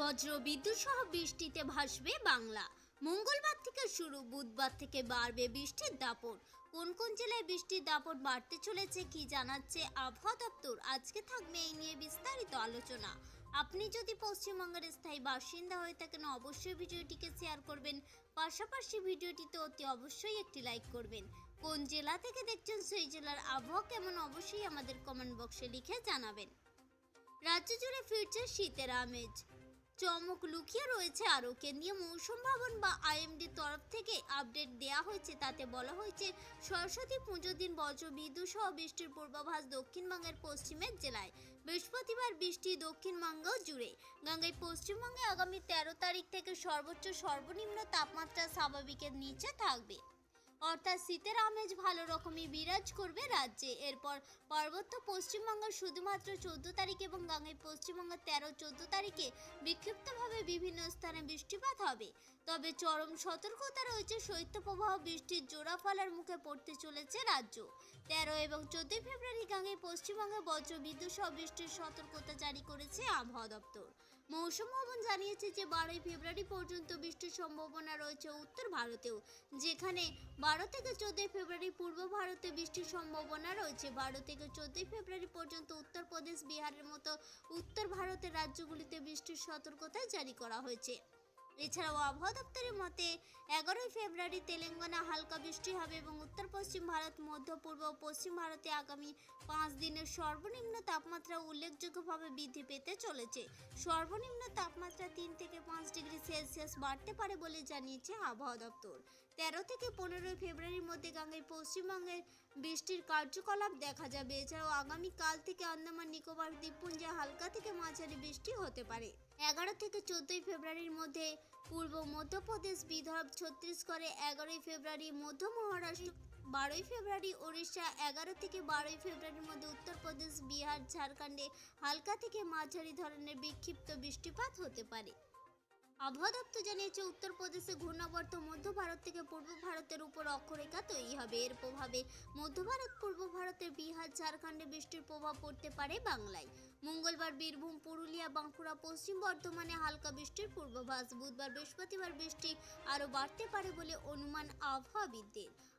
বজ্র বিদ্যুৎ সহ বৃষ্টিতে ভাসবে বাংলা। মঙ্গলবার থেকে শুরু, বুধবার থেকে বাড়বে বৃষ্টির দাপট। কোন কোন জেলায় বৃষ্টির দাপট বাড়তে চলেছে কি জানাচ্ছে আবহাওয়া দপ্তর? আজকে থাকবে এই নিয়ে বিস্তারিত আলোচনা। আপনি যদি পশ্চিমবঙ্গের স্থায়ী বাসিন্দা হয়ে থাকেন, অবশ্যই ভিডিওটিকে শেয়ার করবেন। পাশাপাশি ভিডিওটিতে অতি অবশ্যই একটি লাইক করবেন। কোন জেলা থেকে দেখছেন সেই জেলার আবহাওয়া কেমন, অবশ্যই আমাদের কমেন্ট বক্সে লিখে জানাবেন। রাজ্য জুড়ে ফিরছে শীতের আমেজ। চমক লুকিয়ে রয়েছে আরও। কেন্দ্রীয় মৌসুম ভবন বা আইএমডির তরফ থেকে আপডেট দেওয়া হয়েছে। তাতে বলা হয়েছে, সরস্বতী পুজোর দিন বজ্র, বিদ্যুৎ সহ বৃষ্টির পূর্বাভাস দক্ষিণবঙ্গের পশ্চিমের জেলায়। বৃহস্পতিবার বৃষ্টি দক্ষিণবঙ্গ জুড়ে। গঙ্গায় পশ্চিমবঙ্গে আগামী তেরো তারিখ থেকে সর্বোচ্চ সর্বনিম্ন তাপমাত্রা স্বাভাবিকের নিচে থাকবে। অর্থাৎ শীতের আমেজ ভালো রকমই বিরাজ করবে রাজ্যে। এরপর পার্বত্য পশ্চিমবঙ্গ শুধুমাত্র চোদ্দ তারিখ এবং গাঙ্গেয় পশ্চিমবঙ্গ তেরো, চোদ্দ তারিখে বিক্ষিপ্তভাবে বিভিন্ন স্থানে বৃষ্টিপাত হবে। তবে চরম সতর্কতা রয়েছে, শৈত্যপ্রবাহ, বৃষ্টির জোড়া ফলার মুখে পড়তে চলেছে রাজ্য। তেরো এবং চোদ্দই ফেব্রুয়ারি গাঙ্গেয় পশ্চিমবঙ্গে বজ্র বিদ্যুৎ সহ বৃষ্টির সতর্কতা জারি করেছে আবহাওয়া দপ্তর। মৌসুম ভবন জানিয়েছে যে বারোই ফেব্রুয়ারি পর্যন্ত বৃষ্টির সম্ভাবনা রয়েছে উত্তর ভারতেও, যেখানে বারো থেকে চোদ্দই ফেব্রুয়ারি পূর্ব ভারতে বৃষ্টির সম্ভাবনা রয়েছে। বারো থেকে চোদ্দই ফেব্রুয়ারি পর্যন্ত উত্তরপ্রদেশ, বিহারের মতো উত্তর ভারতের রাজ্যগুলিতে বৃষ্টির সতর্কতা জারি করা হয়েছে। এছাড়াও আবহাওয়া দপ্তরের মতে, এগারোই ফেব্রুয়ারি তেলেঙ্গানা হালকা বৃষ্টি হবে এবং উত্তর পশ্চিম ভারত, মধ্য পূর্ব ও পশ্চিম ভারতে আগামী পাঁচ দিনের সর্বনিম্ন তাপমাত্রা উল্লেখযোগ্যভাবে বৃদ্ধি পেতে চলেছে। সর্বনিম্ন তাপমাত্রা তিন থেকে পাঁচ ডিগ্রি সেলসিয়াস বাড়তে পারে বলে জানিয়েছে আবহাওয়া দপ্তর। তেরো থেকে পনেরোই ফেব্রুয়ারির মধ্যে গাঙ্গের পশ্চিমবঙ্গের বৃষ্টির কার্যকলাপ দেখা যাবে। এছাড়াও আগামীকাল থেকে আন্দামান, নিকোবর, দ্বীপপুঞ্জে হালকা থেকে মাঝারি বৃষ্টি হতে পারে। এগারো থেকে চোদ্দই ফেব্রুয়ারির মধ্যে পূর্ব মধ্যপ্রদেশ বিদর্ভ ছত্তিশগড়ে এগারোই ফেব্রুয়ারি মধ্য মহারাষ্ট্র, বারোই ফেব্রুয়ারি ওড়িশা, এগারো থেকে বারোই ফেব্রুয়ারির মধ্যে উত্তরপ্রদেশ, বিহার, ঝাড়খণ্ডে হালকা থেকে মাঝারি ধরনের বিক্ষিপ্ত বৃষ্টিপাত হতে পারে। আবহাওয়া দপ্তর জানিয়েছে উত্তরপ্রদেশে ঘূর্ণাবর্ত মধ্য ভারত থেকে পূর্ব ভারতের উপর অক্ষরেখা তৈরি হবে। এর প্রভাবে মধ্য ভারত, পূর্ব ভারতের বিহার, ঝাড়খণ্ডে বৃষ্টির প্রভাব পড়তে পারে বাংলায়। মঙ্গলবার বীরভূম, পুরুলিয়া, বাঁকুড়া, পশ্চিম বর্ধমানে হালকা বৃষ্টির পূর্বাভাস। বুধবার বৃহস্পতিবার বৃষ্টি আরও বাড়তে পারে বলে অনুমান আবহাওয়াবিদদের।